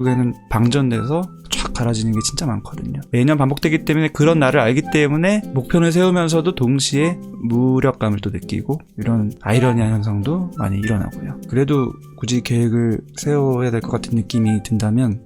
결국에는 방전돼서 촥 갈아지는 게 진짜 많거든요. 매년 반복되기 때문에 그런 나를 알기 때문에 목표를 세우면서도 동시에 무력감을 또 느끼고 이런 아이러니한 현상도 많이 일어나고요. 그래도 굳이 계획을 세워야 될 것 같은 느낌이 든다면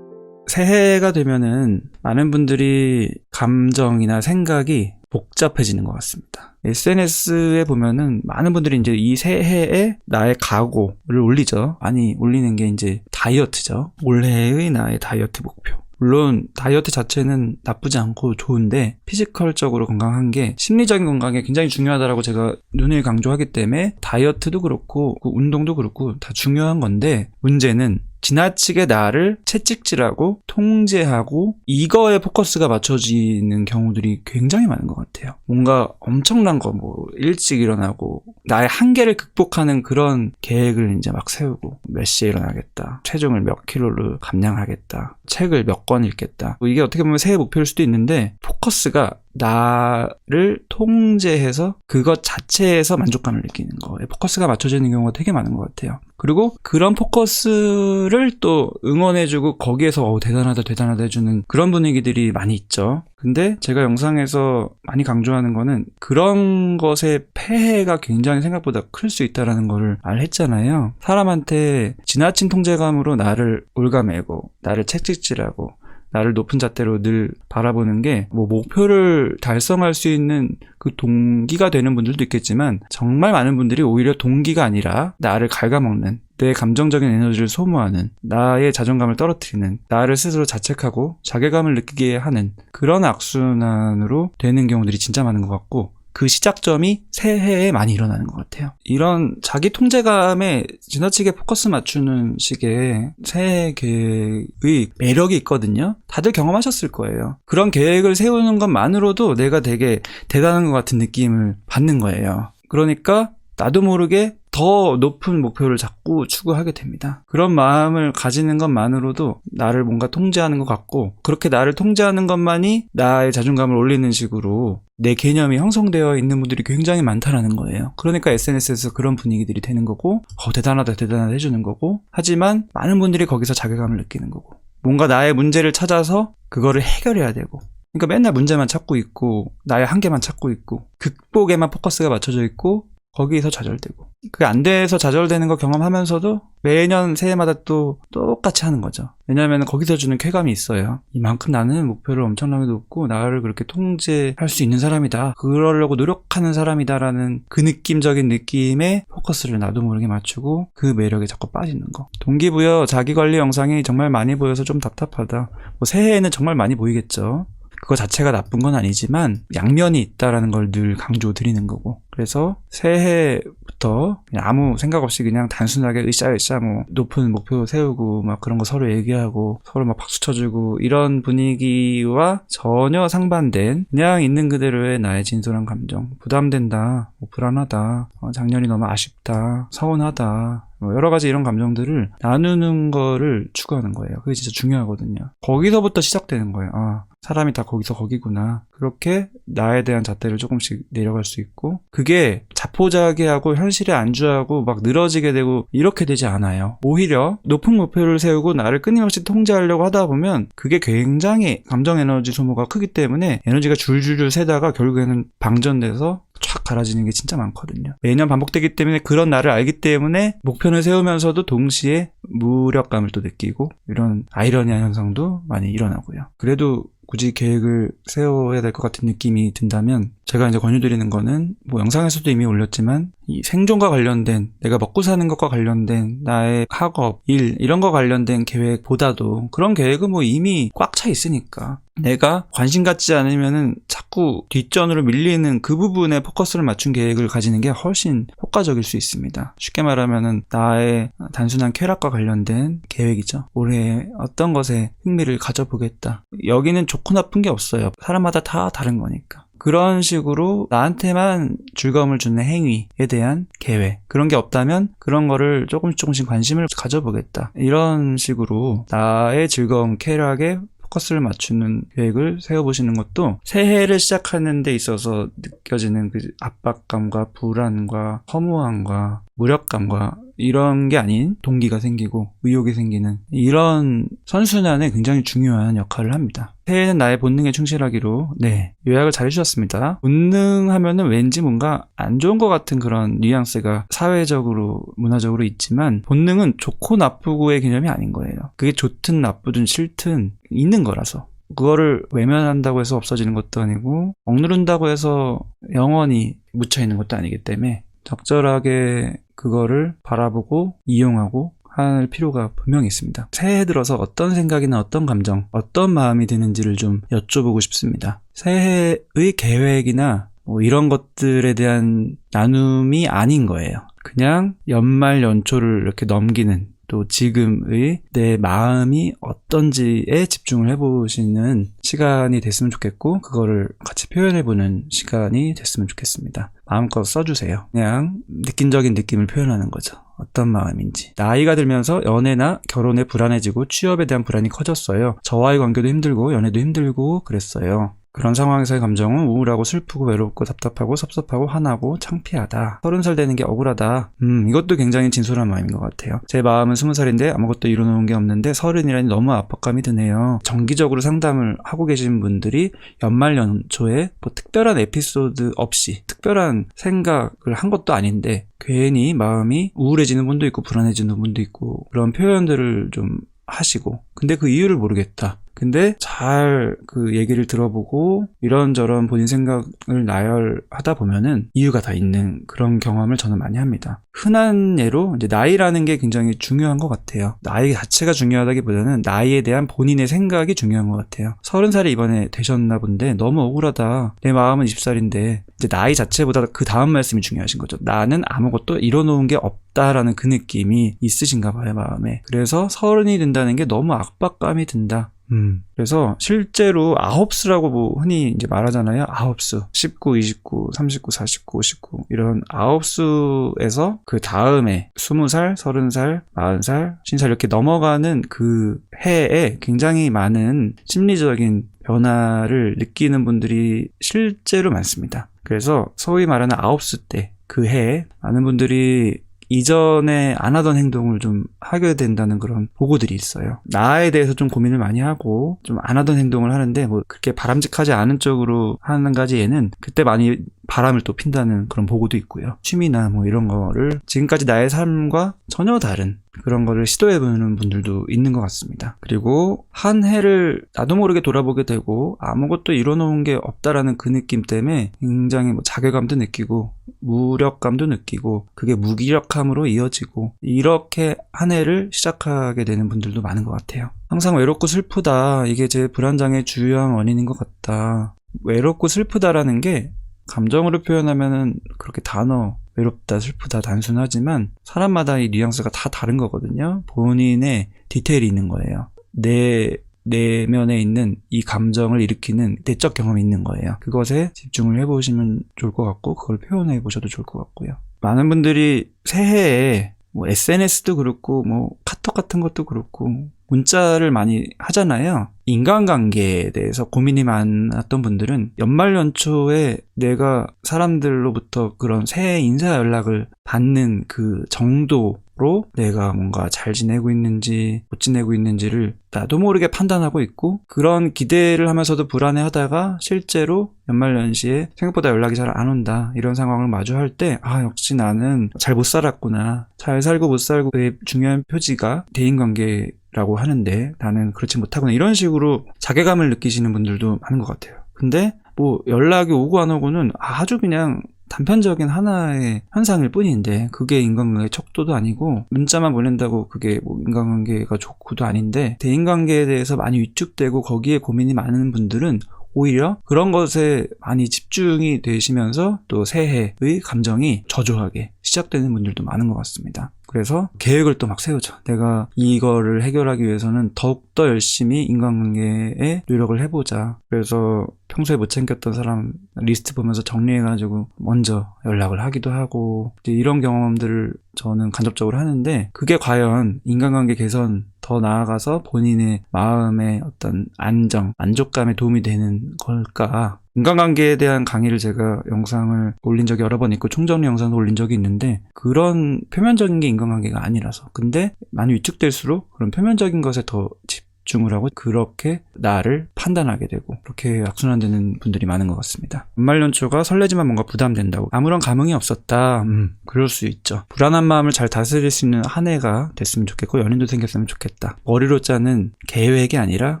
새해가 되면은 많은 분들이 감정이나 생각이 복잡해지는 것 같습니다. SNS에 보면은 많은 분들이 이제 이 새해에 나의 각오를 올리죠. 많이 올리는 게 이제 다이어트죠. 올해의 나의 다이어트 목표. 물론 다이어트 자체는 나쁘지 않고 좋은데 피지컬적으로 건강한 게 심리적인 건강에 굉장히 중요하다라고 제가 눈을 강조하기 때문에 다이어트도 그렇고 그 운동도 그렇고 다 중요한 건데 문제는 지나치게 나를 채찍질하고 통제하고 이거에 포커스가 맞춰지는 경우들이 굉장히 많은 것 같아요. 뭔가 엄청난 거 뭐 일찍 일어나고 나의 한계를 극복하는 그런 계획을 이제 막 세우고 몇 시에 일어나겠다. 체중을 몇 킬로를 감량하겠다. 책을 몇 권 읽겠다. 뭐 이게 어떻게 보면 새해 목표일 수도 있는데 포커스가 나를 통제해서 그것 자체에서 만족감을 느끼는 거에 포커스가 맞춰지는 경우가 되게 많은 것 같아요. 그리고 그런 포커스를 또 응원해주고 거기에서 어 대단하다 대단하다 해주는 그런 분위기들이 많이 있죠. 근데 제가 영상에서 많이 강조하는 거는 그런 것의 폐해가 굉장히 생각보다 클 수 있다라는 거를 말했잖아요. 사람한테 지나친 통제감으로 나를 올가매고 나를 채찍질하고 나를 높은 잣대로 늘 바라보는 게 뭐 목표를 달성할 수 있는 그 동기가 되는 분들도 있겠지만 정말 많은 분들이 오히려 동기가 아니라 나를 갉아먹는 내 감정적인 에너지를 소모하는 나의 자존감을 떨어뜨리는 나를 스스로 자책하고 자괴감을 느끼게 하는 그런 악순환으로 되는 경우들이 진짜 많은 것 같고 그 시작점이 새해에 많이 일어나는 것 같아요. 이런 자기 통제감에 지나치게 포커스 맞추는 식의 새해 계획의 매력이 있거든요. 다들 경험하셨을 거예요. 그런 계획을 세우는 것만으로도 내가 되게 대단한 것 같은 느낌을 받는 거예요. 그러니까 나도 모르게 더 높은 목표를 자꾸 추구하게 됩니다. 그런 마음을 가지는 것만으로도 나를 뭔가 통제하는 것 같고, 그렇게 나를 통제하는 것만이 나의 자존감을 올리는 식으로 내 개념이 형성되어 있는 분들이 굉장히 많다라는 거예요. 그러니까 SNS에서 그런 분위기들이 되는 거고, 어, 대단하다, 대단하다 해주는 거고, 하지만 많은 분들이 거기서 자괴감을 느끼는 거고, 뭔가 나의 문제를 찾아서 그거를 해결해야 되고, 그러니까 맨날 문제만 찾고 있고, 나의 한계만 찾고 있고, 극복에만 포커스가 맞춰져 있고, 거기에서 좌절되고 그게 안 돼서 좌절되는 거 경험하면서도 매년 새해마다 또 똑같이 하는 거죠. 왜냐하면 거기서 주는 쾌감이 있어요. 이만큼 나는 목표를 엄청나게 높고 나를 그렇게 통제할 수 있는 사람이다. 그러려고 노력하는 사람이다라는 그 느낌적인 느낌에 포커스를 나도 모르게 맞추고 그 매력에 자꾸 빠지는 거. 동기부여 자기관리 영상이 정말 많이 보여서 좀 답답하다. 뭐 새해에는 정말 많이 보이겠죠. 그거 자체가 나쁜 건 아니지만 양면이 있다라는 걸 늘 강조 드리는 거고 그래서 새해부터 아무 생각 없이 그냥 단순하게 으쌰 으쌰 뭐 높은 목표 세우고 막 그런 거 서로 얘기하고 서로 막 박수 쳐주고 이런 분위기와 전혀 상반된 그냥 있는 그대로의 나의 진솔한 감정 부담된다 뭐 불안하다 어, 작년이 너무 아쉽다 서운하다 뭐 여러 가지 이런 감정들을 나누는 거를 추구하는 거예요. 그게 진짜 중요하거든요. 거기서부터 시작되는 거예요. 아, 사람이 다 거기서 거기구나. 그렇게 나에 대한 잣대를 조금씩 내려갈 수 있고, 그게 자포자기하고 현실에 안주하고 막 늘어지게 되고 이렇게 되지 않아요. 오히려 높은 목표를 세우고 나를 끊임없이 통제하려고 하다 보면 그게 굉장히 감정 에너지 소모가 크기 때문에 에너지가 줄줄줄 새다가 결국에는 방전돼서 촥 갈아지는 게 진짜 많거든요. 매년 반복되기 때문에 그런 나를 알기 때문에 목표를 세우면서도 동시에 무력감을 또 느끼고 이런 아이러니한 현상도 많이 일어나고요. 그래도 굳이 계획을 세워야 될 것 같은 느낌이 든다면 제가 이제 권유드리는 거는 뭐 영상에서도 이미 올렸지만 이 생존과 관련된 내가 먹고 사는 것과 관련된 나의 학업, 일 이런 거 관련된 계획보다도 그런 계획은 뭐 이미 꽉 차 있으니까 내가 관심 갖지 않으면은 자꾸 뒷전으로 밀리는 그 부분에 포커스를 맞춘 계획을 가지는 게 훨씬 효과적일 수 있습니다. 쉽게 말하면은 나의 단순한 쾌락과 관련된 계획이죠. 올해 어떤 것에 흥미를 가져보겠다. 여기는 좋고 나쁜 게 없어요. 사람마다 다 다른 거니까. 그런 식으로 나한테만 즐거움을 주는 행위에 대한 계획. 그런 게 없다면 그런 거를 조금씩 조금씩 관심을 가져보겠다. 이런 식으로 나의 즐거움, 쾌락에 포커스를 맞추는 계획을 세워보시는 것도 새해를 시작하는 데 있어서 느껴지는 그 압박감과 불안과 허무함과 무력감과 이런 게 아닌 동기가 생기고 의욕이 생기는 이런 선순환에 굉장히 중요한 역할을 합니다. 새해는 나의 본능에 충실하기로 네 요약을 잘 해주셨습니다. 본능 하면은 왠지 뭔가 안 좋은 것 같은 그런 뉘앙스가 사회적으로 문화적으로 있지만 본능은 좋고 나쁘고의 개념이 아닌 거예요. 그게 좋든 나쁘든 싫든 있는 거라서 그거를 외면한다고 해서 없어지는 것도 아니고 억누른다고 해서 영원히 묻혀 있는 것도 아니기 때문에 적절하게 그거를 바라보고 이용하고 할 필요가 분명히 있습니다. 새해 들어서 어떤 생각이나 어떤 감정, 어떤 마음이 드는지를 좀 여쭤보고 싶습니다. 새해의 계획이나 뭐 이런 것들에 대한 나눔이 아닌 거예요. 그냥 연말 연초를 이렇게 넘기는 또 지금의 내 마음이 어떤지에 집중을 해보시는 시간이 됐으면 좋겠고 그거를 같이 표현해보는 시간이 됐으면 좋겠습니다. 마음껏 써주세요. 그냥 느낀적인 느낌을 표현하는 거죠. 어떤 마음인지. 나이가 들면서 연애나 결혼에 불안해지고 취업에 대한 불안이 커졌어요. 저와의 관계도 힘들고 연애도 힘들고 그랬어요. 그런 상황에서의 감정은 우울하고 슬프고 외롭고 답답하고 섭섭하고 화나고 창피하다. 서른 살 되는 게 억울하다. 음, 이것도 굉장히 진솔한 마음인 것 같아요. 제 마음은 스무 살인데 아무것도 이뤄놓은 게 없는데 서른이라니 너무 압박감이 드네요. 정기적으로 상담을 하고 계신 분들이 연말 연초에 뭐 특별한 에피소드 없이 특별한 생각을 한 것도 아닌데 괜히 마음이 우울해지는 분도 있고 불안해지는 분도 있고 그런 표현들을 좀 하시고 근데 그 이유를 모르겠다. 근데 잘 그 얘기를 들어보고 이런저런 본인 생각을 나열하다 보면은 이유가 다 있는 그런 경험을 저는 많이 합니다. 흔한 예로 이제 나이라는 게 굉장히 중요한 것 같아요. 나이 자체가 중요하다기보다는 나이에 대한 본인의 생각이 중요한 것 같아요. 서른 살이 이번에 되셨나 본데 너무 억울하다. 내 마음은 20살인데 이제 나이 자체보다 그 다음 말씀이 중요하신 거죠. 나는 아무것도 이뤄놓은 게 없다라는 그 느낌이 있으신가 봐요, 마음에. 그래서 서른이 된다는 게 너무 압박감이 든다. 음. 그래서 실제로 아홉수라고 뭐 흔히 이제 말하잖아요. 아홉수. 19, 29, 39, 49, 59. 이런 아홉수에서 그 다음에 20살, 30살, 40살, 50살 이렇게 넘어가는 그 해에 굉장히 많은 심리적인 변화를 느끼는 분들이 실제로 많습니다. 그래서 소위 말하는 아홉수 때 그 해에 많은 분들이 이전에 안 하던 행동을 좀 하게 된다는 그런 보고들이 있어요. 나에 대해서 좀 고민을 많이 하고 좀 안 하던 행동을 하는데 뭐 그렇게 바람직하지 않은 쪽으로 하는 가지에는 그때 많이 바람을 또 핀다는 그런 보고도 있고요. 취미나 뭐 이런 거를 지금까지 나의 삶과 전혀 다른 그런 거를 시도해보는 분들도 있는 것 같습니다. 그리고 한 해를 나도 모르게 돌아보게 되고 아무것도 이뤄놓은 게 없다라는 그 느낌 때문에 굉장히 뭐 자괴감도 느끼고 무력감도 느끼고 그게 무기력함으로 이어지고 이렇게 한 해를 시작하게 되는 분들도 많은 것 같아요. 항상 외롭고 슬프다. 이게 제 불안장애 주요한 원인인 것 같다. 외롭고 슬프다라는 게 감정으로 표현하면은 그렇게 단어 외롭다, 슬프다 단순하지만 사람마다 이 뉘앙스가 다 다른 거거든요. 본인의 디테일이 있는 거예요. 내 내면에 있는 이 감정을 일으키는 내적 경험이 있는 거예요. 그것에 집중을 해보시면 좋을 것 같고 그걸 표현해 보셔도 좋을 것 같고요. 많은 분들이 새해에 뭐 SNS도 그렇고 뭐 카톡 같은 것도 그렇고 문자를 많이 하잖아요. 인간관계에 대해서 고민이 많았던 분들은 연말 연초에 내가 사람들로부터 그런 새해 인사 연락을 받는 그 정도 로 내가 뭔가 잘 지내고 있는지 못 지내고 있는지를 나도 모르게 판단하고 있고 그런 기대를 하면서도 불안해 하다가 실제로 연말 연시에 생각보다 연락이 잘 안 온다 이런 상황을 마주할 때 아 역시 나는 잘 못 살았구나 잘 살고 못 살고의 중요한 표지가 대인관계 라고 하는데 나는 그렇지 못하구나 이런 식으로 자괴감을 느끼시는 분들도 많은 것 같아요. 근데 뭐 연락이 오고 안 오고는 아주 그냥 단편적인 하나의 현상일 뿐인데 그게 인간관계의 척도도 아니고 문자만 보낸다고 그게 뭐 인간관계가 좋고도 아닌데 대인관계에 대해서 많이 위축되고 거기에 고민이 많은 분들은 오히려 그런 것에 많이 집중이 되시면서 또 새해의 감정이 저조하게 시작되는 분들도 많은 것 같습니다. 그래서 계획을 또 막 세우죠. 내가 이거를 해결하기 위해서는 더욱더 열심히 인간관계에 노력을 해보자. 그래서 평소에 못 챙겼던 사람 리스트 보면서 정리해가지고 먼저 연락을 하기도 하고 이런 경험들을 저는 간접적으로 하는데 그게 과연 인간관계 개선 더 나아가서 본인의 마음의 어떤 안정, 만족감에 도움이 되는 걸까? 인간관계에 대한 강의를 제가 영상을 올린 적이 여러 번 있고 총정리 영상도 올린 적이 있는데 그런 표면적인 게 인간관계가 아니라서 근데 많이 위축될수록 그런 표면적인 것에 더 집중을 하고 그렇게 나를 판단하게 되고 그렇게 악순환되는 분들이 많은 것 같습니다. 연말연초가 설레지만 뭔가 부담된다고 아무런 감흥이 없었다. 음, 그럴 수 있죠. 불안한 마음을 잘 다스릴 수 있는 한 해가 됐으면 좋겠고 연인도 생겼으면 좋겠다. 머리로 짜는 계획이 아니라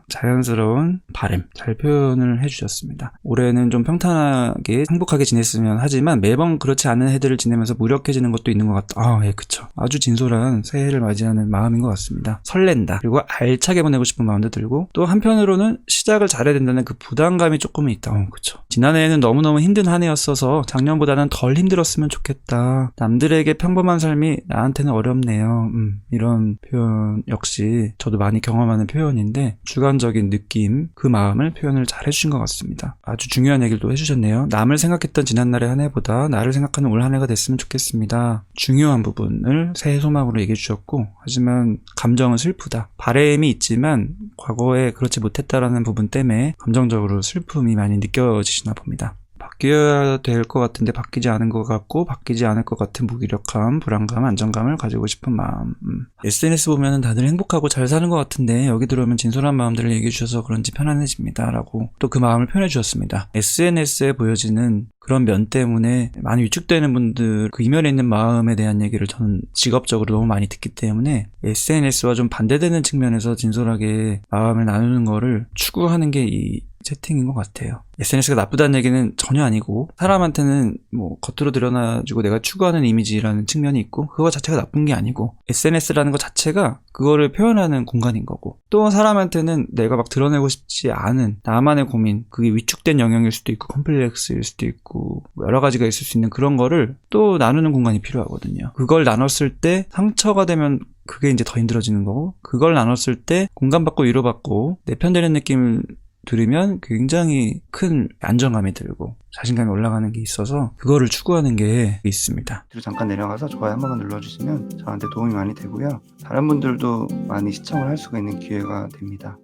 자연스러운 바램 잘 표현을 해주셨습니다. 올해는 좀 평탄하게 행복하게 지냈으면 하지만 매번 그렇지 않은 해들을 지내면서 무력해지는 것도 있는 것 같다. 아, 예, 그쵸. 아주 진솔한 새해를 맞이하는 마음인 것 같습니다. 설렌다. 그리고 알차게 보내고 싶은 마음도 들고 또 한편으로는 시작 을 잘해야 된다는 그 부담감이 조금은 있다. 어, 그쵸. 지난해에는 너무너무 힘든 한 해였어서 작년보다는 덜 힘들었으면 좋겠다. 남들에게 평범한 삶이 나한테는 어렵네요. 음, 이런 표현 역시 저도 많이 경험하는 표현인데 주관적인 느낌, 그 마음을 표현을 잘 해주신 것 같습니다. 아주 중요한 얘기를 또 해주셨네요. 남을 생각했던 지난날의 한 해보다 나를 생각하는 올 한 해가 됐으면 좋겠습니다. 중요한 부분을 새해 소망으로 얘기해 주셨고 하지만 감정은 슬프다. 바램이 있지만 과거에 그렇지 못했다라는 부분 때문에 감정적으로 슬픔이 많이 느껴지시나 봅니다. 바뀌어야 될 것 같은데 바뀌지 않은 것 같고 바뀌지 않을 것 같은 무기력함, 불안감, 안정감을 가지고 싶은 마음. 음. SNS 보면 다들 행복하고 잘 사는 것 같은데 여기 들어오면 진솔한 마음들을 얘기해 주셔서 그런지 편안해집니다라고 또 그 마음을 표현해 주셨습니다. SNS에 보여지는 그런 면 때문에 많이 위축되는 분들 그 이면에 있는 마음에 대한 얘기를 저는 직업적으로 너무 많이 듣기 때문에 SNS와 좀 반대되는 측면에서 진솔하게 마음을 나누는 거를 추구하는 게 이 채팅인 것 같아요. SNS가 나쁘다는 얘기는 전혀 아니고 사람한테는 뭐 겉으로 드러나주고 내가 추구하는 이미지라는 측면이 있고 그거 자체가 나쁜 게 아니고 SNS라는 것 자체가 그거를 표현하는 공간인 거고 또 사람한테는 내가 막 드러내고 싶지 않은 나만의 고민 그게 위축된 영역일 수도 있고 컴플렉스일 수도 있고 뭐 여러 가지가 있을 수 있는 그런 거를 또 나누는 공간이 필요하거든요. 그걸 나눴을 때 상처가 되면 그게 이제 더 힘들어지는 거고 그걸 나눴을 때 공감받고 위로받고 내 편 되는 느낌을 들으면 굉장히 큰 안정감이 들고 자신감이 올라가는 게 있어서 그거를 추구하는 게 있습니다. 뒤로 잠깐 내려가서 좋아요 한 번만 눌러주시면 저한테 도움이 많이 되고요. 다른 분들도 많이 시청을 할 수가 있는 기회가 됩니다.